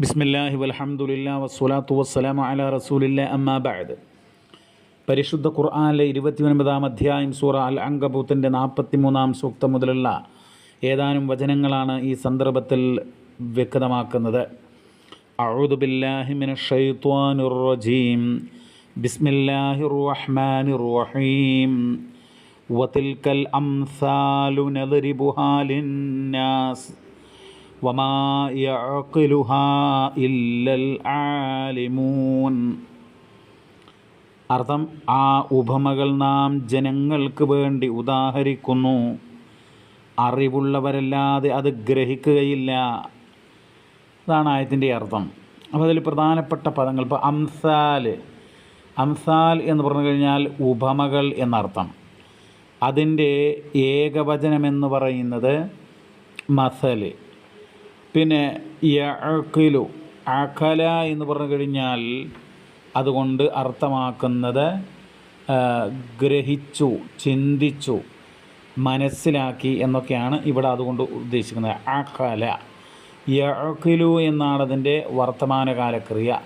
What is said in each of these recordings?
ബിസ്മില്ലാഹി വലഹമുല്ല വസ്സലാത്തു വസ്സലാം അല റസൂലില്ല അമ്മാബാദ് പരിശുദ്ധ ഖുർആാനിലെ ഇരുപത്തിയൊൻപതാം അധ്യായം സൂറ അൽ അങ്കബൂത്തിന്റെ നാൽപ്പത്തിമൂന്നാം സൂക്തം മുതലുള്ള ഏതാനും വചനങ്ങളാണ് ഈ സന്ദർഭത്തിൽ വ്യക്തമാക്കുന്നത്. അഴുദുബില്ലാഹിമിനുറജീം ബിസ്മില്ലാഹി റഹീം. അംസാലു وما يعقلها إلا العالمون അർത്ഥം ആ ഉപമകൾ നാം ജനങ്ങൾക്ക് വേണ്ടി ഉദാഹരിക്കുന്നു അറിവുള്ളവരല്ലാതെ അത് ഗ്രഹിക്കുകയില്ല അതാണ് ആയത്തിൻ്റെ അർത്ഥം അപ്പോൾ അതിൽ പ്രധാനപ്പെട്ട പദങ്ങൾ ഇപ്പോൾ അംസാൽ അംസാൽ എന്ന് പറഞ്ഞു കഴിഞ്ഞാൽ ഉപമകൾ എന്നർത്ഥം അതിൻ്റെ ഏകവചനമെന്ന് പറയുന്നത് മസൽ പിന്നെ യഅഖിലു അഖല എന്ന് പറഞ്ഞു കഴിഞ്ഞാൽ അതുകൊണ്ട് അർത്ഥമാക്കുന്നത് ഗ്രഹിച്ചു ചിന്തിച്ചു മനസ്സിലാക്കി എന്നൊക്കെയാണ് ഇവിടെ അതുകൊണ്ട് ഉദ്ദേശിക്കുന്നത്. അഖല യഅഖിലു എന്നാണ് അതിന്റെ വർത്തമാനകാല ക്രിയ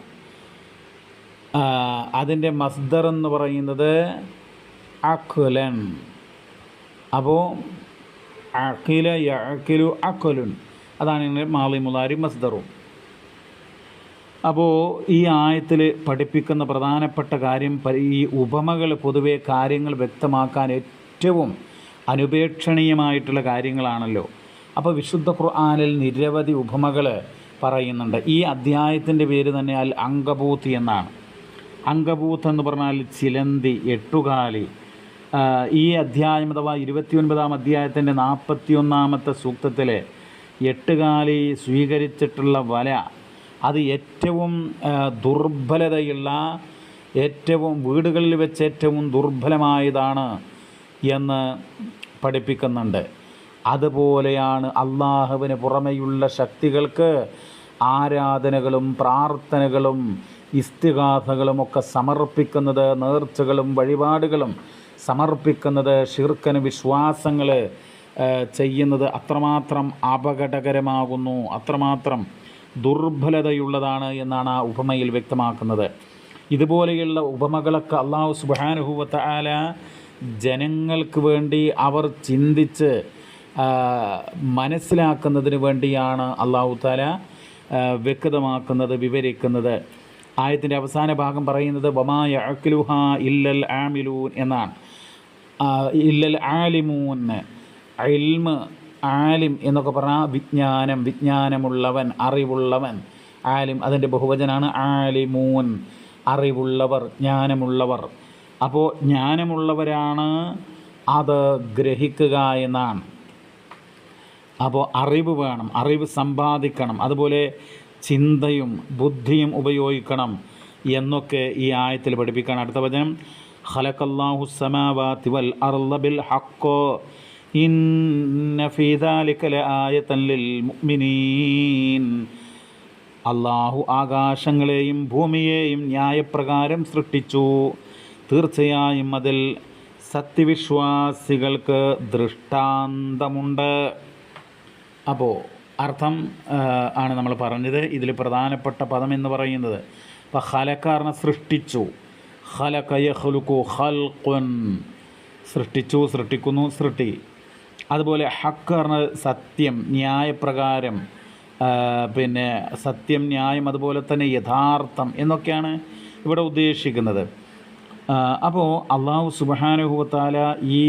അതിന്റെ മസ്ദർ എന്ന് പറയുന്നത് അഖുലൻ. അപ്പോൾ അഖില യഅഖിലു അഖലുൻ. അതാണ് ഇങ്ങനെ മാളി മുലാരി മസ്ദറും. അപ്പോൾ ഈ ആയത്തിൽ പഠിപ്പിക്കുന്ന പ്രധാനപ്പെട്ട കാര്യം ഈ ഉപമകൾ പൊതുവെ കാര്യങ്ങൾ വ്യക്തമാക്കാൻ ഏറ്റവും അനുപേക്ഷണീയമായിട്ടുള്ള കാര്യങ്ങളാണല്ലോ. അപ്പോൾ വിശുദ്ധ ഖുർആാനിൽ നിരവധി ഉപമകൾ പറയുന്നുണ്ട്. ഈ അധ്യായത്തിന്റെ പേര് തന്നെ അൽ അങ്കബൂത്ത് എന്നാണ്. അങ്കബൂത്ത് എന്ന് പറഞ്ഞാൽ ചിലന്തി എട്ടുകാലി. ഈ അധ്യായം അഥവാ ഇരുപത്തിയൊൻപതാം അധ്യായത്തിന്റെ നാൽപ്പത്തിയൊന്നാമത്തെ സൂക്തത്തിൽ എട്ടുകാലി സ്വീകരിച്ചിട്ടുള്ള വല അത് ഏറ്റവും ദുർബലതയുള്ള ഏറ്റവും വീടുകളിൽ വെച്ച് ഏറ്റവും ദുർബലമായതാണ് എന്ന് പഠിപ്പിക്കുന്നുണ്ട്. അതുപോലെയാണ് അള്ളാഹുവിന് പുറമെയുള്ള ശക്തികൾക്ക് ആരാധനകളും പ്രാർത്ഥനകളും ഇസ്തികാഥകളും ഒക്കെ സമർപ്പിക്കുന്നത് നേർച്ചകളും വഴിപാടുകളും സമർപ്പിക്കുന്നത് ഷിർക്കന് വിശ്വാസങ്ങൾ ചെയ്യുന്നത് അത്രമാത്രം അപകടകരമാകുന്നു അത്രമാത്രം ദുർബലതയുള്ളതാണ് എന്നാണ് ആ ഉപമയിൽ വ്യക്തമാക്കുന്നത്. ഇതുപോലെയുള്ള ഉപമകളൊക്കെ അള്ളാഹു സുബാനുഹൂവത്ത ആല ജനങ്ങൾക്ക് വേണ്ടി അവർ ചിന്തിച്ച് മനസ്സിലാക്കുന്നതിന് വേണ്ടിയാണ് അള്ളാഹു താല വ്യക്തമാക്കുന്നത് വിവരിക്കുന്നത്. ആയത്തിന്റെ അവസാന ഭാഗം പറയുന്നത് വമായ അഖിലുഹ ഇല്ലൽ ആമിലൂൻ എന്നാണ്. ഇല്ലൽ ആലിമൂൻ. ഇൽമ് ആലിം എന്നൊക്കെ പറഞ്ഞാൽ വിജ്ഞാനം വിജ്ഞാനമുള്ളവൻ അറിവുള്ളവൻ. ആലിം അതിന്റെ ബഹുവചനാണ് ആലിമൂൻ അറിവുള്ളവർ ജ്ഞാനമുള്ളവർ. അപ്പോൾ ജ്ഞാനമുള്ളവരാണ് അത് ഗ്രഹിക്കുക എന്നാണ്. അപ്പോൾ അറിവ് വേണം അറിവ് സമ്പാദിക്കണം അതുപോലെ ചിന്തയും ബുദ്ധിയും ഉപയോഗിക്കണം എന്നൊക്കെ ഈ ആയത്തിൽ പഠിപ്പിക്കാണ് അടുത്ത വചനം. ഖലഖല്ലാഹു സമാവാ വൽ അർള ബിൽ അള്ളാഹു ആകാശങ്ങളെയും ഭൂമിയെയും ന്യായപ്രകാരം സൃഷ്ടിച്ചു. തീർച്ചയായും അതിൽ സത്യവിശ്വാസികൾക്ക് ദൃഷ്ടാന്തമുണ്ട്. അപ്പോൾ അർത്ഥം ആണ് നമ്മൾ പറഞ്ഞത്. ഇതിൽ പ്രധാനപ്പെട്ട പദം എന്ന് പറയുന്നത് അപ്പോൾ ഹലക്കാരനെ സൃഷ്ടിച്ചു. ഹലക്കയ യഹ്ലുക്കു ഹൽഖുൻ സൃഷ്ടിച്ചു സൃഷ്ടിക്കുന്നു സൃഷ്ടി. അതുപോലെ ഹക്ക് പറഞ്ഞ സത്യം ന്യായപ്രകാരം പിന്നെ സത്യം ന്യായം അതുപോലെ തന്നെ യഥാർത്ഥം എന്നൊക്കെയാണ് ഇവിടെ ഉദ്ദേശിക്കുന്നത്. അപ്പോൾ അള്ളാഹു സുബാനുഭവത്താല ഈ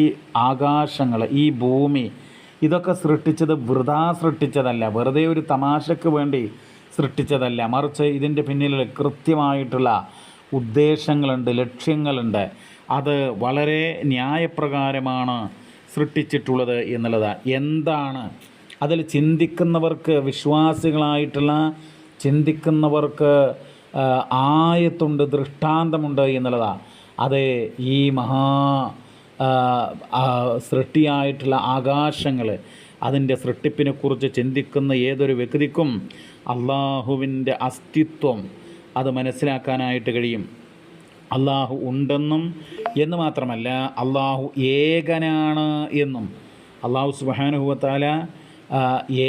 ആകാശങ്ങൾ ഈ ഭൂമി ഇതൊക്കെ സൃഷ്ടിച്ചത് വൃതാ സൃഷ്ടിച്ചതല്ല വെറുതെ ഒരു തമാശക്ക് വേണ്ടി സൃഷ്ടിച്ചതല്ല. മറിച്ച് ഇതിന്റെ പിന്നിൽ കൃത്യമായിട്ടുള്ള ഉദ്ദേശങ്ങളുണ്ട് ലക്ഷ്യങ്ങളുണ്ട്. അത് വളരെ ന്യായപ്രകാരമാണ് സൃഷ്ടിച്ചിട്ടുള്ളത് എന്നുള്ളതാണ് എന്താണ്? അതിൽ ചിന്തിക്കുന്നവർക്ക് വിശ്വാസികളായിട്ടുള്ള ചിന്തിക്കുന്നവർക്ക് ആയത്തുണ്ട് ദൃഷ്ടാന്തമുണ്ട് എന്നുള്ളതാണ് അത് ഈ മഹാ സൃഷ്ടിയായിട്ടുള്ള ആകാശങ്ങൾ അതിന്റെ സൃഷ്ടിപ്പിനെക്കുറിച്ച് ചിന്തിക്കുന്ന ഏതൊരു വ്യക്തിക്കും അള്ളാഹുവിന്റെ അസ്തിത്വം അത് മനസ്സിലാക്കാനായിട്ട് കഴിയും. അള്ളാഹു ഉണ്ടെന്നും എന്ന് മാത്രമല്ല അള്ളാഹു ഏകനാണ് എന്നും. അള്ളാഹു സുബാനുഭവത്താല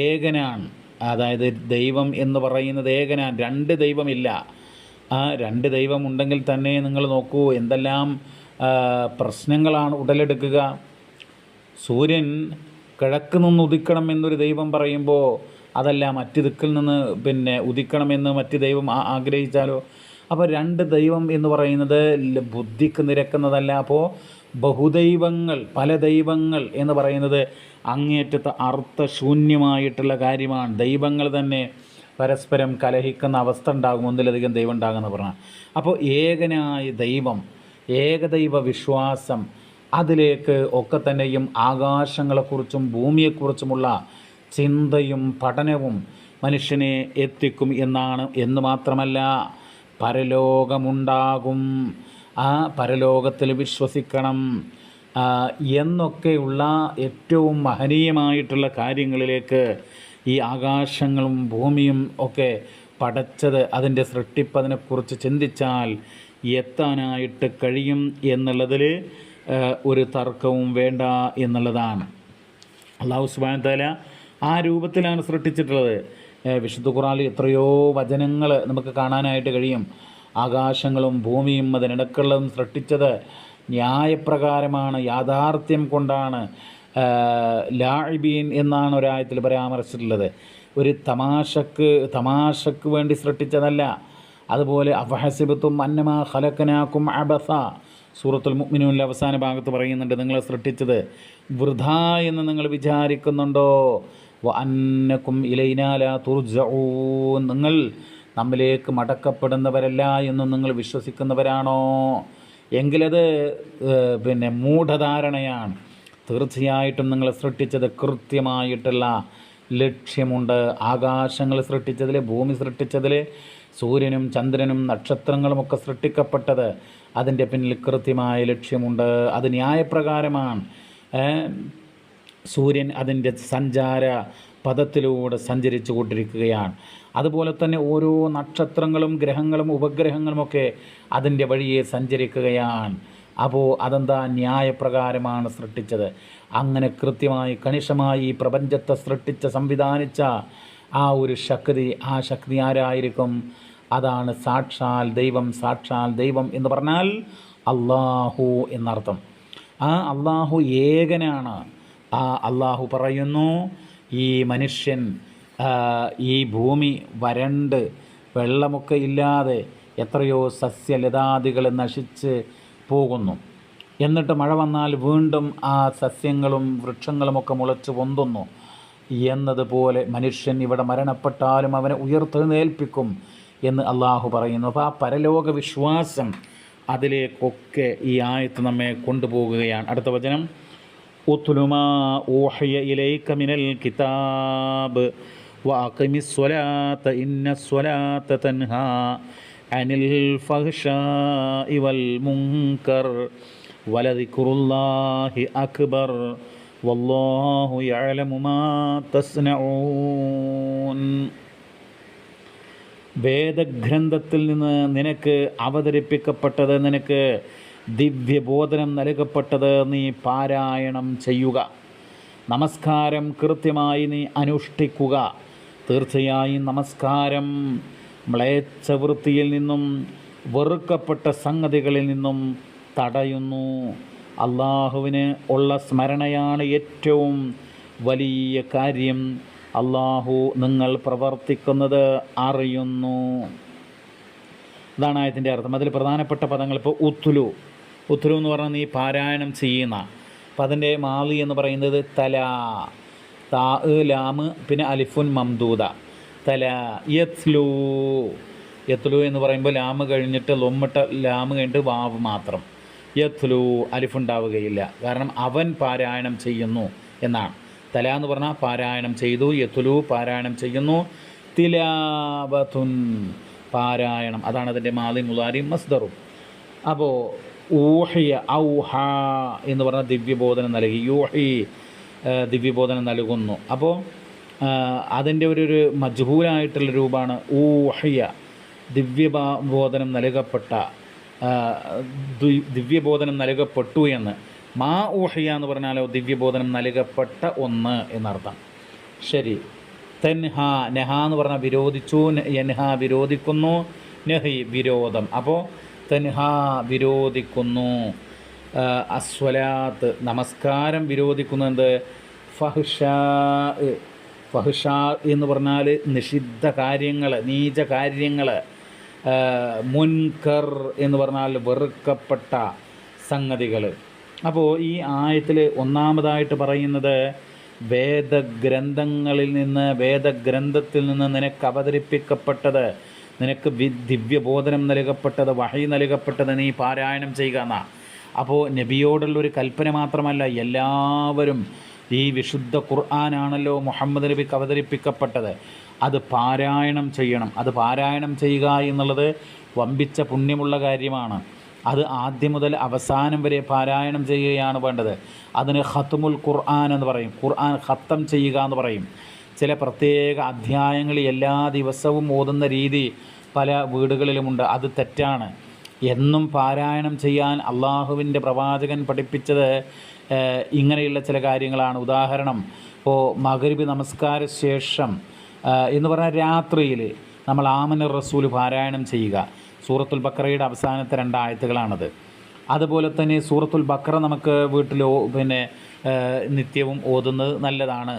ഏകനാണ്. അതായത് ദൈവം എന്ന് പറയുന്നത് ഏകനാണ്. രണ്ട് ദൈവമില്ല. ആ രണ്ട് ദൈവം ഉണ്ടെങ്കിൽ തന്നെ നിങ്ങൾ നോക്കൂ എന്തെല്ലാം പ്രശ്നങ്ങളാണ് ഉടലെടുക്കുക. സൂര്യൻ കിഴക്ക് നിന്ന് ഉദിക്കണം എന്നൊരു ദൈവം പറയുമ്പോൾ അതല്ല മറ്റ് ദിക്കിൽ നിന്ന് പിന്നെ ഉദിക്കണമെന്ന് മറ്റ് ദൈവം ആഗ്രഹിച്ചാലോ? അപ്പോൾ രണ്ട് ദൈവം എന്ന് പറയുന്നത് ബുദ്ധിക്ക് നിരക്കുന്നതല്ല. അപ്പോൾ ബഹുദൈവങ്ങൾ പല ദൈവങ്ങൾ എന്ന് പറയുന്നത് അങ്ങേറ്റത്തെ അർത്ഥശൂന്യമായിട്ടുള്ള കാര്യമാണ്. ദൈവങ്ങൾ തന്നെ പരസ്പരം കലഹിക്കുന്ന അവസ്ഥ ഉണ്ടാകും. ഒന്നിലധികം ദൈവം ഉണ്ടാകുമെന്ന് പറഞ്ഞാൽ. അപ്പോൾ ഏകനായ ദൈവം ഏകദൈവ വിശ്വാസം അതിലേക്ക് ഒക്കെ തന്നെയും ആകാശങ്ങളെക്കുറിച്ചും ഭൂമിയെക്കുറിച്ചുമുള്ള ചിന്തയും പഠനവും മനുഷ്യനെ എത്തിക്കും എന്നാണ് എന്ന് മാത്രമല്ല പരലോകമുണ്ടാകും. ആ പരലോകത്തിൽ വിശ്വസിക്കണം. എന്നൊക്കെയുള്ള ഏറ്റവും മഹനീയമായിട്ടുള്ള കാര്യങ്ങളിലേക്ക് ഈ ആകാശങ്ങളും ഭൂമിയും ഒക്കെ പടച്ചത് അതിന്റെ സൃഷ്ടിപ്പതിനെക്കുറിച്ച് ചിന്തിച്ചാൽ എത്താനായിട്ട് കഴിയും എന്നുള്ളതിൽ ഒരു തർക്കവും വേണ്ട എന്നുള്ളതാണ്. അള്ളാഹു സുബാൻ താല ആ രൂപത്തിലാണ് സൃഷ്ടിച്ചിട്ടുള്ളത്. വിശുദ്ധ ഖുറാനിൽ എത്രയോ വചനങ്ങൾ നമുക്ക് കാണാനായിട്ട് കഴിയും. ആകാശങ്ങളും ഭൂമിയും അതിനിടക്കുള്ളതും സൃഷ്ടിച്ചത് ന്യായപ്രകാരമാണ് യാഥാർത്ഥ്യം കൊണ്ടാണ്. ലാഴ്ബീൻ എന്നാണ് ഒരായത്തിൽ പരാമർശിച്ചിട്ടുള്ളത്. ഒരു തമാശക്ക് തമാശക്ക് വേണ്ടി സൃഷ്ടിച്ചതല്ല. അതുപോലെ അഫഹസിബത്തും അന്നമാ ഹലക്കനാക്കും അബസ. സൂറത്തുൽ മുഅ്മിനൂനിലെ അവസാന ഭാഗത്ത് പറയുന്നുണ്ട് നിങ്ങളെ സൃഷ്ടിച്ചത് വൃഥ എന്ന് നിങ്ങൾ വിചാരിക്കുന്നുണ്ടോ? അന്നക്കും ഇലൈനാല തുർജഊൻ. നിങ്ങൾ നമ്മിലേക്ക് മടക്കപ്പെടുന്നവരല്ല എന്നും നിങ്ങൾ വിശ്വസിക്കുന്നവരാണോ? എങ്കിലത് പിന്നെ മൂഢധാരണയാണ്. തീർച്ചയായിട്ടും നിങ്ങൾ സൃഷ്ടിച്ചത് കൃത്യമായിട്ടുള്ള ലക്ഷ്യമുണ്ട്. ആകാശങ്ങൾ സൃഷ്ടിച്ചതിൽ ഭൂമി സൃഷ്ടിച്ചതിൽ സൂര്യനും ചന്ദ്രനും നക്ഷത്രങ്ങളുമൊക്കെ സൃഷ്ടിക്കപ്പെട്ടത് അതിന്റെ പിന്നിൽ കൃത്യമായ ലക്ഷ്യമുണ്ട്. അത് ന്യായപ്രകാരമാണ്? സൂര്യൻ അതിന്റെ സഞ്ചാര പദത്തിലൂടെ സഞ്ചരിച്ചു കൊണ്ടിരിക്കുകയാണ്. അതുപോലെ തന്നെ ഓരോ നക്ഷത്രങ്ങളും ഗ്രഹങ്ങളും ഉപഗ്രഹങ്ങളുമൊക്കെ അതിന്റെ വഴിയെ സഞ്ചരിക്കുകയാണ്. അപ്പോൾ അതെന്താ ന്യായപ്രകാരമാണ് സൃഷ്ടിച്ചത്? അങ്ങനെ കൃത്യമായി കണിഷമായി ഈ പ്രപഞ്ചത്തെ സൃഷ്ടിച്ച സംവിധാനിച്ച ആ ഒരു ശക്തി ആ ശക്തി ആരായിരിക്കും? അതാണ് സാക്ഷാൽ ദൈവം സാക്ഷാൽ ദൈവം എന്ന് പറഞ്ഞാൽ അള്ളാഹു എന്നർത്ഥം. ആ അള്ളാഹു ഏകനാണ്. ആ അള്ളാഹു പറയുന്നു ഈ മനുഷ്യൻ ഈ ഭൂമി വരണ്ട് വെള്ളമൊക്കെ ഇല്ലാതെ എത്രയോ സസ്യലതാദികൾ നശിച്ച് പോകുന്നു. എന്നിട്ട് മഴ വന്നാൽ വീണ്ടും ആ സസ്യങ്ങളും വൃക്ഷങ്ങളുമൊക്കെ മുളച്ച് പൊന്തുന്നു. എന്നതുപോലെ മനുഷ്യൻ ഇവിടെ മരണപ്പെട്ടാലും അവനെ ഉയർത്തെഴുന്നേൽപ്പിക്കും എന്ന് അള്ളാഹു പറയുന്നു. അപ്പോൾ ആ പരലോക വിശ്വാസം അതിലേക്കൊക്കെ ഈ ആയത്ത് നമ്മെ കൊണ്ടുപോകുകയാണ്. അടുത്ത വചനം. ഉത്തുലുമാ ഊഹയ ഇലൈക മിനൽ കിതാബ് وأقم الصلاة إن الصلاة تنهى عن الفحشاء والمنكر ولذكر الله أكبر والله يعلم ما تصنعون വേദഗ്രന്ഥത്തിൽ നിന്ന് നിനക്ക് അവതരിപ്പിക്കപ്പെട്ടത് നിനക്ക് ദിവ്യബോധനം നൽകപ്പെട്ടത് നീ പാരായണം ചെയ്യുക. നമസ്കാരം കൃത്യമായി നീ അനുഷ്ഠിക്കുക. തീർച്ചയായും നമസ്കാരം. മ്ലേച്ഛവൃത്തിയിൽ നിന്നും വെറുക്കപ്പെട്ട സംഗതികളിൽ നിന്നും തടയുന്നു. അള്ളാഹുവിന് ഉള്ള സ്മരണയാണ് ഏറ്റവും വലിയ കാര്യം. അള്ളാഹു നിങ്ങൾ പ്രവർത്തിക്കുന്നത് അറിയുന്നു. ഇതാണ് ആയത്തിന്റെ അർത്ഥം. അതിൽ പ്രധാനപ്പെട്ട പദങ്ങൾ ഇപ്പോൾ ഉത്തുലു. ഉത്തുലു എന്ന് പറഞ്ഞാൽ നീ പാരായണം ചെയ്യുന്ന. അപ്പം അതിന്റെ മാളി എന്ന് പറയുന്നത് തല താ ലാമ് പിന്നെ അലിഫുൻ മംദൂദ. തല യത്ലു. യത്ലു എന്ന് പറയുമ്പോൾ ലാമ് കഴിഞ്ഞിട്ട് ലൊമ്മിട്ട ലാമ് കഴിഞ്ഞിട്ട് വാവ് മാത്രം. യത്ലു അലിഫുണ്ടാവുകയില്ല. കാരണം അവൻ പാരായണം ചെയ്യുന്നു എന്നാണ്. തല എന്ന് പറഞ്ഞാൽ പാരായണം ചെയ്തു യത്ലു പാരായണം ചെയ്യുന്നു. തിലാവത്തുൻ പാരായണം. അതാണ് അതിന്റെ മാലി മുലാരി മസ്ദറും. അപ്പോൾ ഊഹിയ ഔഹ എന്ന് പറഞ്ഞ ദിവ്യബോധനം നൽകി. യൂഹി ദിവ്യബോധനം നൽകുന്നു. അപ്പോൾ അതിന്റെ ഒരു ഒരു മജ്ഹൂലായിട്ടുള്ള രൂപമാണ് ഊഹിയ ദിവ്യബോധനം നൽകപ്പെട്ട ദിവ്യബോധനം നൽകപ്പെട്ടു എന്ന്. മാ ഊഹിയ എന്ന് പറഞ്ഞാലോ ദിവ്യബോധനം നൽകപ്പെട്ട ഒന്ന് എന്നർത്ഥം. ശരി. തെൻഹ നെഹ എന്ന് പറഞ്ഞാൽ വിരോധിച്ചു യൻഹ വിരോധിക്കുന്നു നെഹി വിരോധം. അപ്പോൾ തെൻഹ വിരോധിക്കുന്നു. അസ്വലാത്ത് നമസ്കാരം വിരോധിക്കുന്നത് ഫഹ്ഷാ ഫഹ്ഷാ എന്ന് പറഞ്ഞാൽ നിഷിദ്ധ കാര്യങ്ങൾ നീച കാര്യങ്ങൾ. മുൻകർ എന്ന് പറഞ്ഞാൽ വെറുക്കപ്പെട്ട സംഗതികൾ. അപ്പോൾ ഈ ആയത്തിൽ ഒന്നാമതായിട്ട് പറയുന്നത് വേദഗ്രന്ഥങ്ങളിൽ നിന്ന് വേദഗ്രന്ഥത്തിൽ നിന്ന് നിനക്ക് അവതരിപ്പിക്കപ്പെട്ടത് നിനക്ക് വി ദിവ്യബോധനം നൽകപ്പെട്ടത് വഹി നൽകപ്പെട്ടത് നീ പാരായണം ചെയ്യുക എന്നാ. അപ്പോൾ നബിയോടുള്ളൊരു കൽപ്പന മാത്രമല്ല എല്ലാവരും ഈ വിശുദ്ധ ഖുർആനാണല്ലോ മുഹമ്മദ് നബിക്ക് അവതരിപ്പിക്കപ്പെട്ടത്. അത് പാരായണം ചെയ്യണം. അത് പാരായണം ചെയ്യുക എന്നുള്ളത് വമ്പിച്ച പുണ്യമുള്ള കാര്യമാണ്. അത് ആദ്യം മുതൽ അവസാനം വരെ പാരായണം ചെയ്യുകയാണ് വേണ്ടത്. അതിന് ഖത്തുമുൽ ഖുർആൻ എന്ന് പറയും. ഖുർആൻ ഖത്തം ചെയ്യുക എന്ന് പറയും. ചില പ്രത്യേക അധ്യായങ്ങൾ എല്ലാ ദിവസവും ഓതുന്ന രീതി പല വീടുകളിലുമുണ്ട്. അത് തെറ്റാണ്. എന്നും പാരായണം ചെയ്യാൻ അള്ളാഹുവിന്റെ പ്രവാചകൻ പഠിപ്പിച്ചത് ഇങ്ങനെയുള്ള ചില കാര്യങ്ങളാണ്. ഉദാഹരണം ഇപ്പോൾ മകരുബി നമസ്കാര ശേഷം എന്ന് പറഞ്ഞാൽ രാത്രിയിൽ നമ്മൾ ആമന റസൂൽ പാരായണം ചെയ്യുക. സൂറത്തുൽ ബക്കറയുടെ അവസാനത്തെ രണ്ടായത്തുകളാണത് അതുപോലെ തന്നെ സൂറത്തുൽ ബക്കറ നമുക്ക് വീട്ടിൽ പിന്നെ നിത്യവും ഓതുന്നത് നല്ലതാണ്.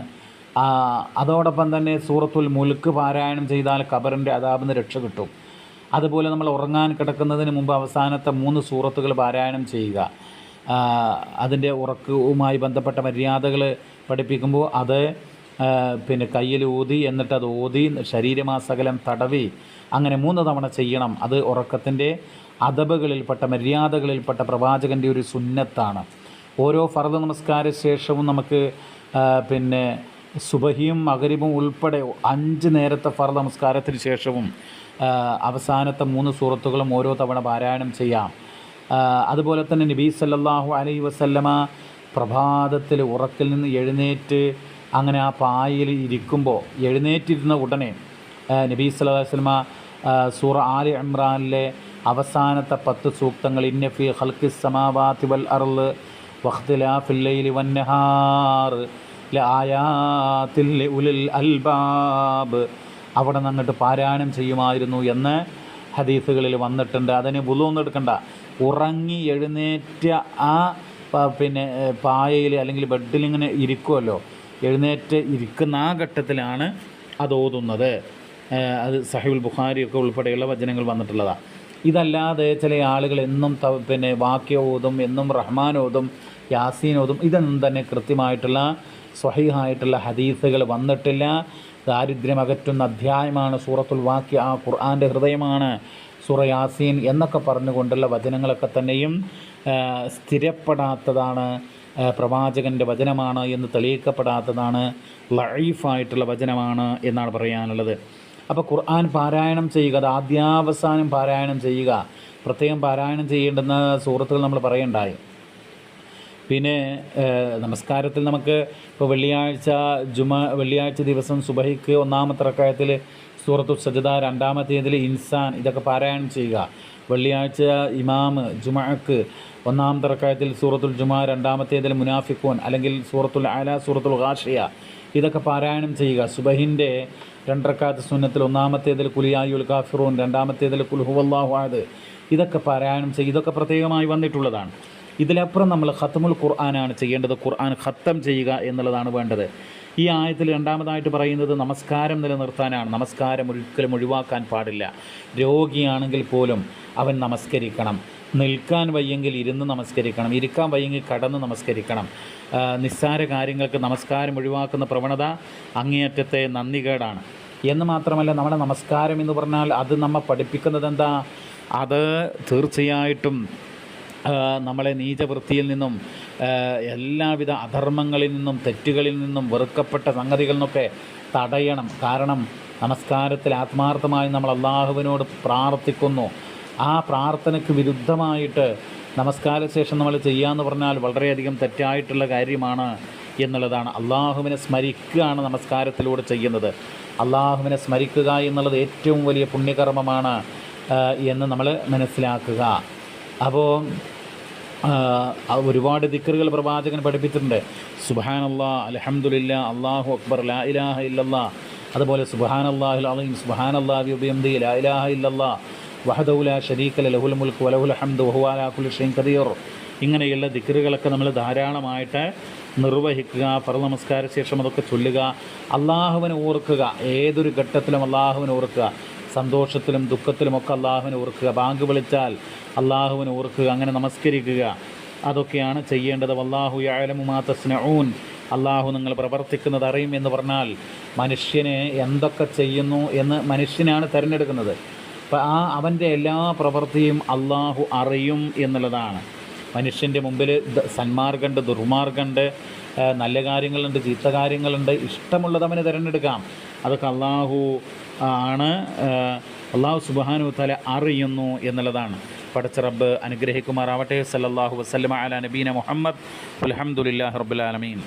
അതോടൊപ്പം തന്നെ സൂറത്തുൽ മുൽക്ക് പാരായണം ചെയ്താൽ ഖബറിന്റെ അതാപിൽ നിന്ന് രക്ഷ കിട്ടും. അതുപോലെ നമ്മൾ ഉറങ്ങാൻ കിടക്കുന്നതിന് മുമ്പ് അവസാനത്തെ മൂന്ന് സൂറത്തുകൾ പാരായണം ചെയ്യുക. അതിന്റെ ഉറക്കവുമായി ബന്ധപ്പെട്ട മര്യാദകൾ പഠിപ്പിക്കുമ്പോൾ അത് പിന്നെ കയ്യിൽ ഊതി എന്നിട്ട് അത് ഊതി ശരീരമാസകലം തടവി അങ്ങനെ മൂന്ന് തവണ ചെയ്യണം. അത് ഉറക്കത്തിന്റെ അതബുകളിൽപ്പെട്ട മര്യാദകളിൽപ്പെട്ട പ്രവാചകന്റെ ഒരു സുന്നത്താണ്. ഓരോ ഫർദ് നമസ്കാര ശേഷവും നമുക്ക് പിന്നെ സുബഹിയും മകരിബും ഉൾപ്പെടെ അഞ്ച് നേരത്തെ ഫർദ് നമസ്കാരത്തിന് ശേഷവും അവസാനത്തെ മൂന്ന് സൂറത്തുകളും ഓരോ തവണ പാരായണം ചെയ്യാം. അതുപോലെ തന്നെ നബീ സല്ലല്ലാഹു അലൈ വസല്ലമ പ്രഭാതത്തിൽ ഉറക്കിൽ നിന്ന് എഴുന്നേറ്റ് അങ്ങനെ ആ പായയിൽ ഇരിക്കുമ്പോൾ എഴുന്നേറ്റിരുന്ന ഉടനെ നബി അലൈഹി വസല്ലമ സൂറ ആലി ഇമ്രാനിലെ അവസാനത്തെ പത്ത് സൂക്തങ്ങൾ ഇന്നഫി ഹൽക്കി സമാവാതി വൽ അർൾ വഖ്തിലാഫിൽ ലൈലി വന്നഹാർ അൽബാബ് അവിടെ നിന്നിട്ട് പാരായണം ചെയ്യുമായിരുന്നു എന്ന് ഹദീസുകളിൽ വന്നിട്ടുണ്ട്. അതിന് ബുലൊന്നും എടുക്കണ്ട. ഉറങ്ങി എഴുന്നേറ്റ ആ പിന്നെ പായയിൽ അല്ലെങ്കിൽ ബെഡിലിങ്ങനെ ഇരിക്കുമല്ലോ എഴുന്നേറ്റ് ഇരിക്കുന്ന ആ ഘട്ടത്തിലാണ് അത് ഓതുന്നത്. അത് സഹിബുൽ ബുഖാരിയൊക്കെ ഉൾപ്പെടെയുള്ള വചനങ്ങൾ വന്നിട്ടുള്ളതാണ് ഇതല്ലാതെ ചില ആളുകൾ എന്നും ത പിന്നെ വാക്യ ഓതും എന്നും റഹ്മാൻ ഓതും യാസീൻ ഓതും ഇതൊന്നും തന്നെ കൃത്യമായിട്ടുള്ള സ്വഹീഹായിട്ടുള്ള ഹദീസുകൾ വന്നിട്ടില്ല. ദാരിദ്ര്യം അകറ്റുന്ന അധ്യായമാണ് സൂറത്തുൽ വാക്യ. ആ ഖുർആന്റെ ഹൃദയമാണ് സൂറ യാസീൻ എന്നൊക്കെ പറഞ്ഞുകൊണ്ടുള്ള വചനങ്ങളൊക്കെ തന്നെയും സ്ഥിരപ്പെടാത്തതാണ് പ്രവാചകന്റെ വചനമാണ് എന്ന് തെളിയിക്കപ്പെടാത്തതാണ് ലൈഫായിട്ടുള്ള വചനമാണ് എന്നാണ് പറയാനുള്ളത്. അപ്പോൾ ഖുർആൻ പാരായണം ചെയ്യുക അത് ആദ്യാവസാനം പാരായണം ചെയ്യുക. പ്രത്യേകം പാരായണം ചെയ്യേണ്ടുന്ന സുഹൃത്തുക്കൾ നമ്മൾ പറയണ്ടായി. പിന്നെ നമസ്കാരത്തിൽ നമുക്ക് ഇപ്പോൾ വെള്ളിയാഴ്ച ജുമ വെള്ളിയാഴ്ച ദിവസം സുബഹിക്ക് ഒന്നാമത്തെ റക്കായത്തിൽ സൂറത്തു സജിത രണ്ടാമത്തേതിൽ ഇൻസാൻ ഇതൊക്കെ പാരായണം ചെയ്യുക. വെള്ളിയാഴ്ച ഇമാമ് ജുമഅക്ക് ഒന്നാം തറക്കായത്തിൽ സൂറത്തുൽ ജുമാ രണ്ടാമത്തേതിൽ മുനാഫിഖോൻ അല്ലെങ്കിൽ സൂറത്തുൽ ആല സൂറത്തുൽ ഖാഷിയ ഇതൊക്കെ പാരായണം ചെയ്യുക. സുബഹിന്റെ രണ്ടറക്കാത്ത് സുന്നത്തിൽ ഒന്നാമത്തേതിൽ കുലിയായുൽ കാഫിറൂൻ രണ്ടാമത്തേതിൽ കുൽഹുവല്ലാഹുവാദ് ഇതൊക്കെ പാരായണം ചെയ്യുക ഇതൊക്കെ പ്രത്യേകമായി വന്നിട്ടുള്ളതാണ്. ഇതിലപ്പുറം നമ്മൾ ഖത്തമുൽ ഖുർആനാണ് ചെയ്യേണ്ടത്. ഖുർആൻ ഖത്തം ചെയ്യുക എന്നുള്ളതാണ് വേണ്ടത്. ഈ ആയത്തിൽ രണ്ടാമതായിട്ട് പറയുന്നത് നമസ്കാരം നിലനിർത്താനാണ്. നമസ്കാരം ഒരിക്കലും ഒഴിവാക്കാൻ പാടില്ല. രോഗിയാണെങ്കിൽ പോലും അവൻ നമസ്കരിക്കണം. നിൽക്കാൻ വയ്യെങ്കിൽ ഇരുന്ന് നമസ്കരിക്കണം. ഇരിക്കാൻ വയ്യെങ്കിൽ കടന്ന് നമസ്കരിക്കണം. നിസ്സാര കാര്യങ്ങൾക്ക് നമസ്കാരം ഒഴിവാക്കുന്ന പ്രവണത അങ്ങേയറ്റത്തെ നന്ദികേടാണ്. എന്ന് മാത്രമല്ല നമ്മുടെ നമസ്കാരം എന്ന് പറഞ്ഞാൽ അത് നമ്മെ പഠിപ്പിക്കുന്നത് എന്താ? അത് തീർച്ചയായിട്ടും നമ്മളെ നീചവൃത്തിയിൽ നിന്നും എല്ലാവിധ അധർമ്മങ്ങളിൽ നിന്നും തെറ്റുകളിൽ നിന്നും വെറുക്കപ്പെട്ട സംഗതികളിൽ നിന്നൊക്കെ തടയണം. കാരണം നമസ്കാരത്തിൽ ആത്മാർത്ഥമായി നമ്മൾ അള്ളാഹുവിനോട് പ്രാർത്ഥിക്കുന്നു. ആ പ്രാർത്ഥനയ്ക്ക് വിരുദ്ധമായിട്ട് നമസ്കാര ശേഷം നമ്മൾ ചെയ്യാമെന്ന് പറഞ്ഞാൽ വളരെയധികം തെറ്റായിട്ടുള്ള കാര്യമാണ് എന്നുള്ളതാണ്. അള്ളാഹുവിനെ സ്മരിക്കുകയാണ് നമസ്കാരത്തിലൂടെ ചെയ്യുന്നത്. അള്ളാഹുവിനെ സ്മരിക്കുക എന്നുള്ളത് ഏറ്റവും വലിയ പുണ്യകർമ്മമാണ് എന്ന് നമ്മൾ മനസ്സിലാക്കുക. അപ്പോൾ ഒരുപാട് ദിക്കറുകൾ പ്രവാചകൻ പഠിപ്പിച്ചിട്ടുണ്ട്. സുബാനല്ലാ അലഹമുല്ല അള്ളാഹു അക്ബർ ലാ ഇലാഹ ഇല്ലല്ലാ. അതുപോലെ സുബാൻ അള്ളാഹുൽ അലീം അള്ളാഹി ഉബിയംദി ലാ ഇലാഹ ഇല്ലല്ലാ. വഹദൗല ഷരീഖല ലഹുൽ മുൽക്ക് വലഹുൽ ഹംദ് വഹുവാലാഹുൽ ഷൈൻ കദീർ ഇങ്ങനെയുള്ള ദിക്കറുകളൊക്കെ നമ്മൾ ധാരാളമായിട്ട് നിർവഹിക്കുക ഫറ നമസ്കാര ശേഷം അതൊക്കെ ചൊല്ലുക അള്ളാഹുവിനെ ഓർക്കുക ഏതൊരു ഘട്ടത്തിലും അള്ളാഹുവിനെ ഓർക്കുക. സന്തോഷത്തിലും ദുഃഖത്തിലുമൊക്കെ അള്ളാഹുവിനെ ഓർക്കുക. ബാങ്ക് വിളിച്ചാൽ അള്ളാഹുവിനെ ഓർക്കുക അങ്ങനെ നമസ്കരിക്കുക. അതൊക്കെയാണ് ചെയ്യേണ്ടത്. വല്ലാഹു യാലമുമാ തസ്നഊൻ. അള്ളാഹു നിങ്ങൾ പ്രവർത്തിക്കുന്നത് അറിയും എന്ന് പറഞ്ഞാൽ മനുഷ്യനെ എന്തൊക്കെ ചെയ്യുന്നു എന്ന് മനുഷ്യനാണ് തിരഞ്ഞെടുക്കുന്നത്. അപ്പം ആ അവന്റെ എല്ലാ പ്രവൃത്തിയും അള്ളാഹു അറിയും എന്നുള്ളതാണ്. മനുഷ്യന്റെ മുമ്പിൽ സന്മാർഗമുണ്ട് ദുർമാർഗമുണ്ട് നല്ല കാര്യങ്ങളുണ്ട് ചീത്ത കാര്യങ്ങളുണ്ട്. ഇഷ്ടമുള്ളത് അവന് തിരഞ്ഞെടുക്കാം. അതൊക്കെ അള്ളാഹു ആണ് അള്ളാഹു സുബാനു തല അറിയുന്നു എന്നുള്ളതാണ്. പടച്ച റബ്ബ് അനുഗ്രഹിക്കുമാറാവട്ടെ. സല്ലാഹു വസ്ലമ അല നബീന മുഹമ്മദ്. അലഹമുല്ലാ റബ്ബുലാലമീൻ